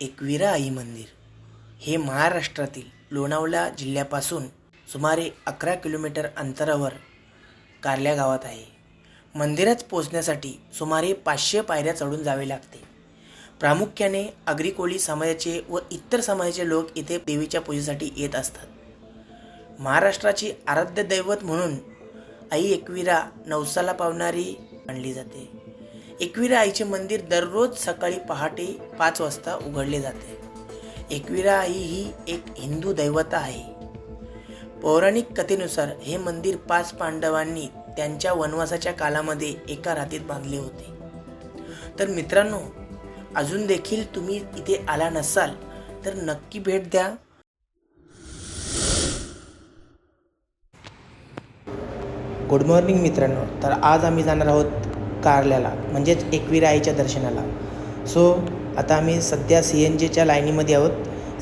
एकविरा आई मंदिर हे महाराष्ट्रातील लोणावळा जिल्ह्यापासून सुमारे अकरा किलोमीटर अंतरावर कारल्या गावात आहे. मंदिरात पोचण्यासाठी सुमारे पाचशे पायऱ्या चढून जावे लागते. प्रामुख्याने आगरी कोळी समाजाचे व इतर समाजाचे लोक इथे देवीच्या पूजेसाठी येत असतात. महाराष्ट्राची आराध्य दैवत म्हणून आई एकविरा नवसाला पावणारी मानली जाते. एकविरा आईचे मंदिर दररोज सकाळी पहाटे पाच वाजता उघडले जाते. एकविरा आई ही एक हिंदू दैवता आहे. पौराणिक कथेनुसार हे मंदिर पाच पांडवांनी त्यांच्या वनवासाच्या कालामध्ये एका रात्रीत बांधले होते. तर मित्रांनो अजून देखील तुम्ही इथे आला नसाल तर नक्की भेट द्या. गुड मॉर्निंग मित्रांनो. तर आज आम्ही जाणार आहोत कारल्याला म्हणजेच एकविराईच्या दर्शनाला. सो आता आम्ही सध्या सी एन जीच्या लाईनीमध्ये आहोत.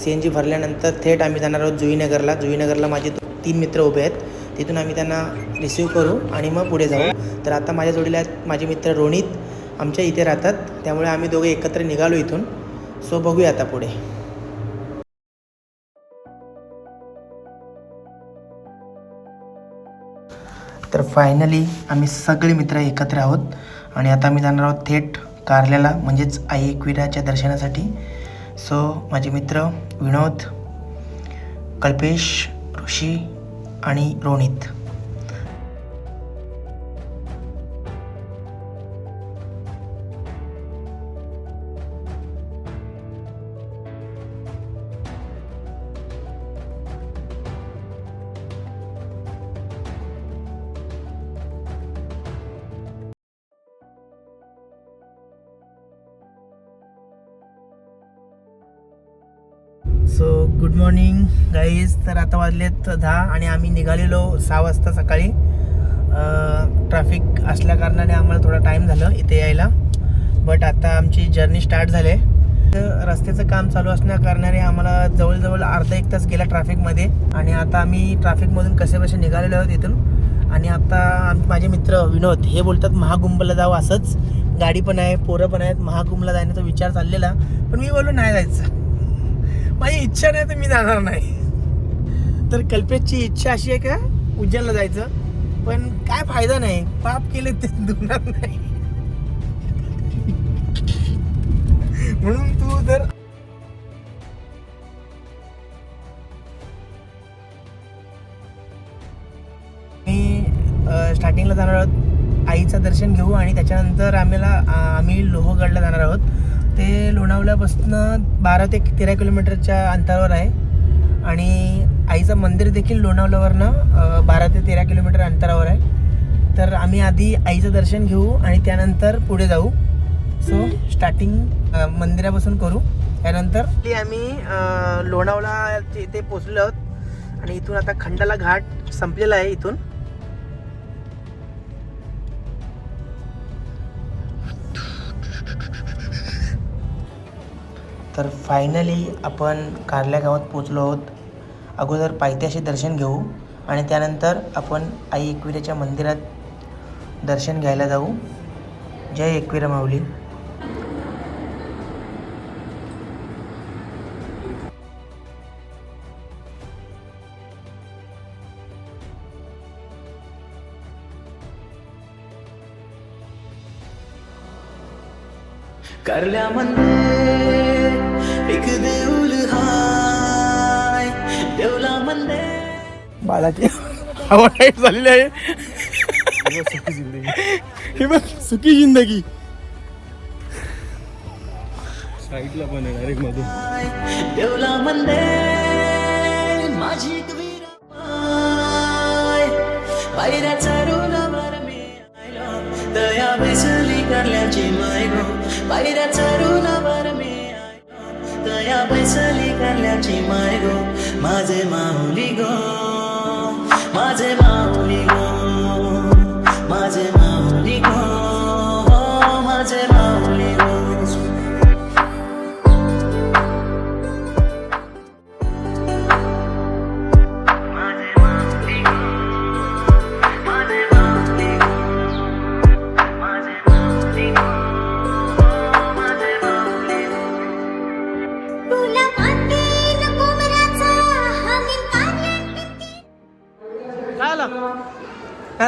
सी एन जी भरल्यानंतर थेट आम्ही जाणार आहोत जुईनगरला. जुईनगरला माझे तीन मित्र उभे आहेत. तिथून आम्ही त्यांना रिसीव करू आणि मग पुढे जाऊ. तर आता माझ्या जोडीला माझे मित्र रोनित आमच्या इथे राहतात. त्यामुळे आम्ही दोघे एकत्र निघालो इथून. सो बघूया आता पुढे. तर फायनली आम्ही सगळे मित्र एकत्र आहोत. आणि आता आम्ही जाणार आहोत थेट कारल्याला म्हणजेच आई एकविराच्या दर्शनासाठी. सो माझे मित्र विनोद कल्पेश ऋषी आणि Ronit. So good morning guys तर आता वाजलेत दहा आणि आम्ही निघालेलो सहा वाजता सकाळी. ट्रॅफिक असल्या कारणाने आम्हाला थोडा टाईम झालं इथे यायला. बट आता आमची जर्नी स्टार्ट झाली. आहे तर रस्त्याचं काम चालू असल्या कारणाने आम्हाला जवळजवळ अर्धा एक तास गेला ट्रॅफिकमध्ये आणि आता आम्ही ट्रॅफिकमधून कसे कसे निघालेलो आहोत इथून. आणि आता आम्ही माझे मित्र विनोद हे बोलतात महाकुंभला जावं असंच. गाडी पण आहे पोरं पण आहेत. महाकुंभला जाण्याचा विचार चाललेला. पण मी बोललो नाही जायचं. माझी इच्छा नाही तर मी जाणार नाही. तर कल्पेशची इच्छा अशी आहे का उज्जैनला जायचं. पण काय फायदा नाही पाप केले ते धुणार नाही. म्हणून तू जर मी स्टार्टिंगला जाणार आहोत. आईचं दर्शन घेऊ आणि त्याच्यानंतर आम्हाला आम्ही लोहगडला जाणार आहोत. ते लोणावळ्यापासून बारा ते तेरा किलोमीटरच्या अंतरावर आहे. आणि आईचं मंदिर देखील लोणावळ्यावरनं बारा ते तेरा किलोमीटर अंतरावर आहे. तर आम्ही आधी आईचं दर्शन घेऊ आणि त्यानंतर पुढे जाऊ. सो स्टार्टिंग मंदिरापासून करू. त्यानंतर ती आम्ही लोणावळा इथे पोचलो आहोत आणि इथून आता खंडाला घाट संपलेला आहे इथून. तर फायनली आपण कारल्या गावात पोचलो आहोत. अगोदर पायथ्याशी दर्शन घेऊ आणि त्यानंतर आपण आई एकविराच्या मंदिरात दर्शन घ्यायला जाऊ. जय एकविरा माऊली. कारल्यामध्ये एक देऊळ हाय देवलामध्ये बाळाची हवा टाईट झालेली आहे हे बघ सुखी जिंदगी साईडला पण आहे डायरेक्ट मधून देवलामध्ये माझी पायऱ्या चढूनवर मी आयलो दया बैसली कारल्याची माय गो पायऱ्या बैसली कल्याची माय गो. माझे माऊली गो. माझे माऊली गो.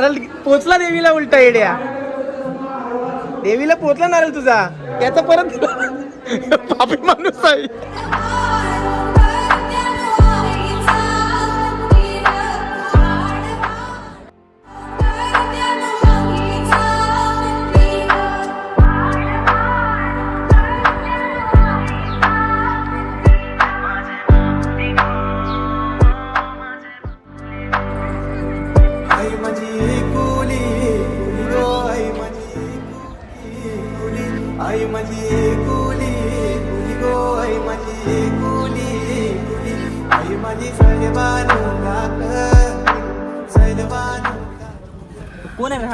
नारळ पोचला देवीला उलटा येड्या. देवीला पोचला नारळ तुझा. याचा परत पापी माणूस आहे.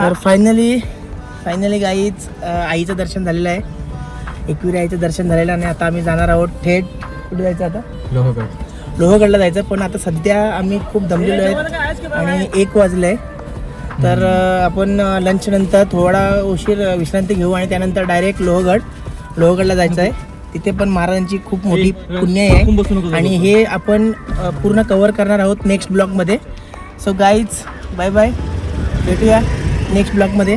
तर फायनली फायनली गाईच आईचं दर्शन झालेलं आहे. एकविरी आईचं दर्शन झालेलं आहे आणि आता आम्ही जाणार आहोत थेट. कुठे जायचं आता? लोहगडला जायचं पण आता सध्या आम्ही खूप दमलेलो आहेत आणि एक वाजलं आहे तर आपण लंच नंतर थोडा उशीर विश्रांती घेऊ आणि त्यानंतर डायरेक्ट लोहगड. लोहगडला जायचं आहे. तिथे पण महाराजांची खूप मोठी पुण्य आहे. आणि हे आपण पूर्ण कव्हर करणार आहोत नेक्स्ट ब्लॉगमध्ये सो गाईज बाय बाय भेटूया नेक्स्ट ब्लॉगमध्ये